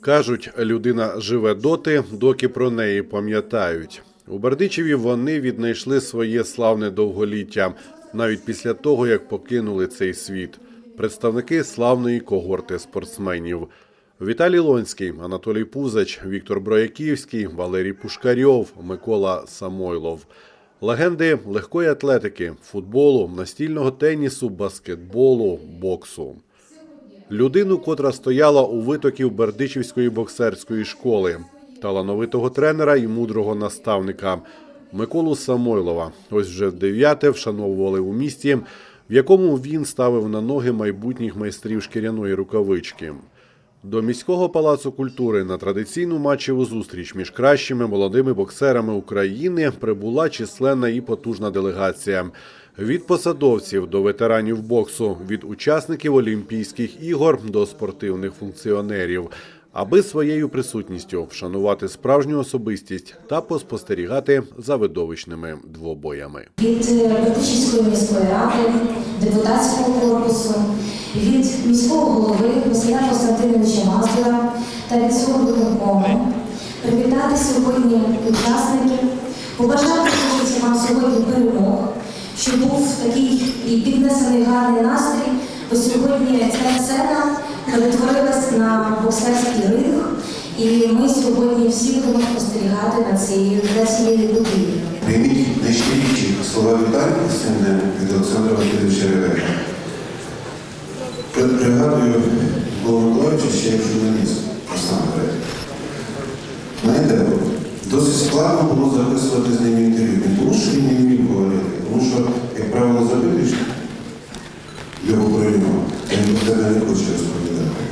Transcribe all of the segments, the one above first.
Кажуть, людина живе доти, доки про неї пам'ятають. У Бердичеві вони віднайшли своє славне довголіття навіть після того, як покинули цей світ. Представники славної когорти спортсменів. Віталій Лонський, Анатолій Пузач, Віктор Брояківський, Валерій Пушкарьов, Микола Самойлов. Легенди легкої атлетики, футболу, настільного тенісу, баскетболу, боксу. Людину, котра стояла у витоків Бердичівської боксерської школи, талановитого тренера і мудрого наставника Миколу Самойлова. Ось вже дев'яте вшановували у місті, в якому він ставив на ноги майбутніх майстрів шкіряної рукавички. До міського палацу культури на традиційну матчеву зустріч між кращими молодими боксерами України прибула численна і потужна делегація. Від посадовців до ветеранів боксу, від учасників Олімпійських ігор до спортивних функціонерів, аби своєю присутністю вшанувати справжню особистість та поспостерігати за видовищними двобоями. від Бердичівської міської ради, депутатського корпусу, від міського голови Василя Константиновича Маздора та від виконкому привітати сьогодні учасників, побажати вам сьогодні перемог, щоб був такий і піднесений гарний настрій, бо сьогодні ця сцена перетворилась на боксерський ринг, і ми сьогодні всі будемо спостерігати на цією за цією будівлею. Прийміть найщиріші слова вітання днем від Олександра Васильовича Ревека. При- Пригадую Микола ще як журналіст насамперед. Знаєте, досить складно було записувати з ним інтерв'ю. Не тому, що він не вмів говорити, тому що, як правило, запитуєш його про тебе не хоче розповідати.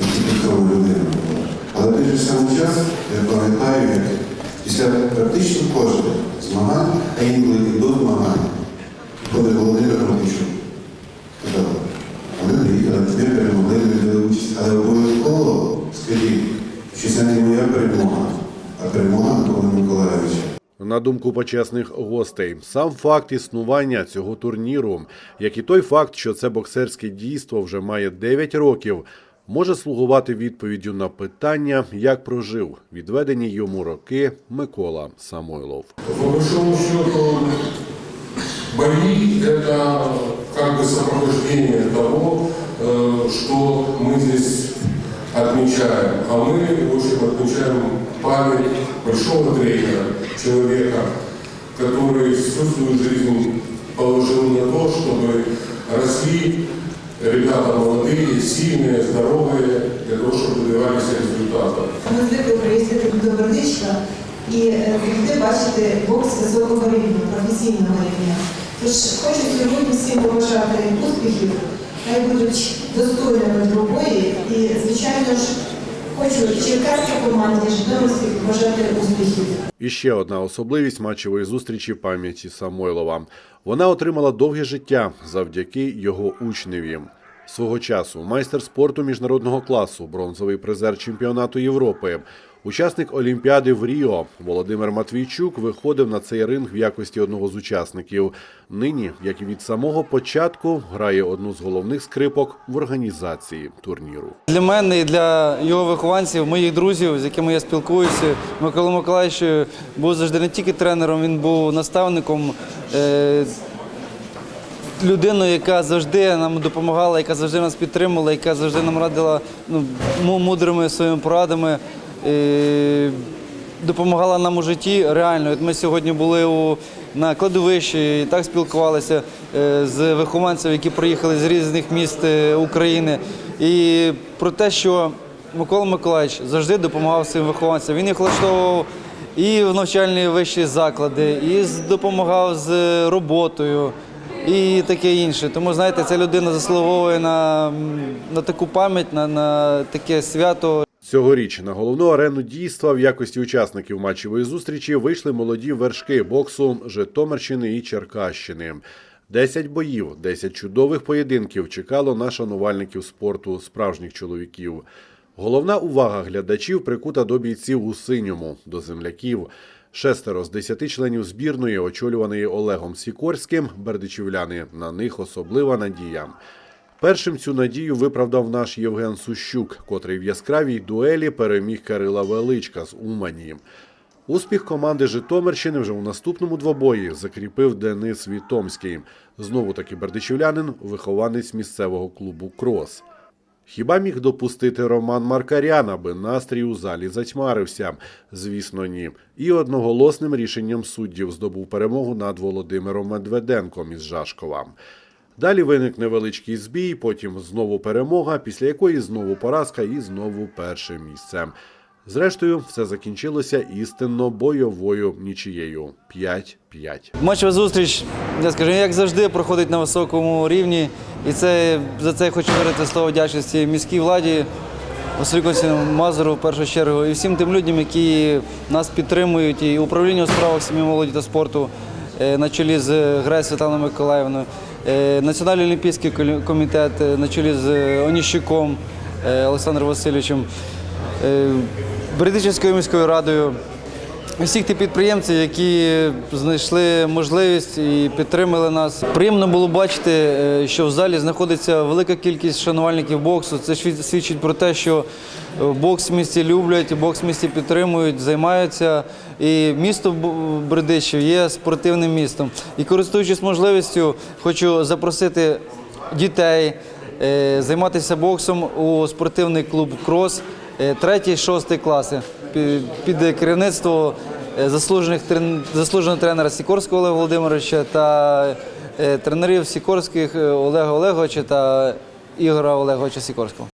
Як типікова людина була. Але в той же самий час я пам'ятаю, як після практично кожних змагань, а інколи до змагань, коли Володимир Матвійчук казав, а ми приїхали, ми перемогли, ми взяли участь, але обов'язково скажіть, що це не моя перемога, а перемога Миколи Миколаївича. На думку почесних гостей, сам факт існування цього турніру, як і той факт, що це боксерське дійство вже має 9 років, може слугувати відповіддю на питання, як прожив відведені йому роки Микола Самойлов. По большому счету, бои – это как бы сопровождение того, э, что мы здесь отмечаем. А мы, в общем, отмечаем память большого тренера, человека, который всю свою жизнь положил на то, чтобы росли ребята молодые, сильные, здоровые, для того, чтобы добивались результатов. Ми звикли приїздити до Бердичка і е, завжди бачити бокс високого рівня, професійного рівня. Тож хочу сьогодні всім побажати успіхів, хай будуть достойними двобої і, звичайно ж, хочу черкаській команді Житомирській бажати успіхів. І ще одна особливість матчевої зустрічі пам'яті Самойлова. Вона отримала довге життя завдяки його учневі. Свого часу майстер спорту міжнародного класу, бронзовий призер чемпіонату Європи. Учасник Олімпіади в Ріо Володимир Матвійчук виходив на цей ринг в якості одного з учасників. Нині, як і від самого початку, грає одну з головних скрипок в організації турніру. Для мене і для його вихованців, моїх друзів, з якими я спілкуюся, Микола Миколаївич був завжди не тільки тренером, він був наставником, е, людиною, яка завжди нам допомагала, яка завжди нас підтримувала, яка завжди нам радила ну, мудрими своїми порадами. Е, допомагала нам у житті реально. От ми сьогодні були у, на кладовищі і так спілкувалися е, з вихованцями, які приїхали з різних міст е, України. І про те, що Микола Миколаївич завжди допомагав своїм вихованцям. Він їх влаштовував і в навчальні вищі заклади, і допомагав з роботою. І таке інше. Тому знаєте, ця людина заслуговує на, на таку пам'ять, на, на таке свято. Цьогоріч на головну арену дійства в якості учасників матчевої зустрічі вийшли молоді вершки боксу Житомирщини і Черкащини. Десять боїв, десять чудових поєдинків чекало на шанувальників спорту справжніх чоловіків. Головна увага глядачів прикута до бійців у синьому, до земляків. Шестеро з десяти членів збірної, очолюваної Олегом Сікорським, бердичівляни. На них особлива надія. Першим цю надію виправдав наш Євген Сущук, котрий в яскравій дуелі переміг Кирила Величка з Умані. Успіх команди Житомирщини вже у наступному двобої закріпив Денис Вітомський. Знову таки бердичівлянин, вихованець місцевого клубу Крос. Хіба міг допустити Роман Маркарян, аби настрій у залі затьмарився? Звісно, ні. І одноголосним рішенням суддів здобув перемогу над Володимиром Медведенком із Жашкова. Далі виник невеличкий збій, потім знову перемога, після якої знову поразка і знову перше місце. Зрештою, все закінчилося істинно бойовою нічією 5-5. Матчова зустріч, я скажу, як завжди, проходить на високому рівні. І це за це я хочу вирити слово вдячності міській владі, Василю Мазуру в першу чергу, і всім тим людям, які нас підтримують, і управління у справах сім'ї молоді та спорту е, на чолі з Гресь Світланою Миколаївною, Національний олімпійський комітет е, на чолі з Оніщуком е, Олександром Васильовичем. е, Бердичівською міською радою, всіх тих підприємців, які знайшли можливість і підтримали нас. Приємно було бачити, е, що в залі знаходиться велика кількість шанувальників боксу. Це свідчить про те, що е, бокс в місті люблять, бокс в місті підтримують, займаються. І місто Бердичів є спортивним містом. І користуючись можливістю, хочу запросити дітей е, займатися боксом у спортивний клуб Крос. Е, третій, шостий класи під, керівництво е, заслуженого тренера Сікорського Олега Володимировича та е, тренерів Сікорських е, Олега Олеговича та Ігора Олеговича Сікорського.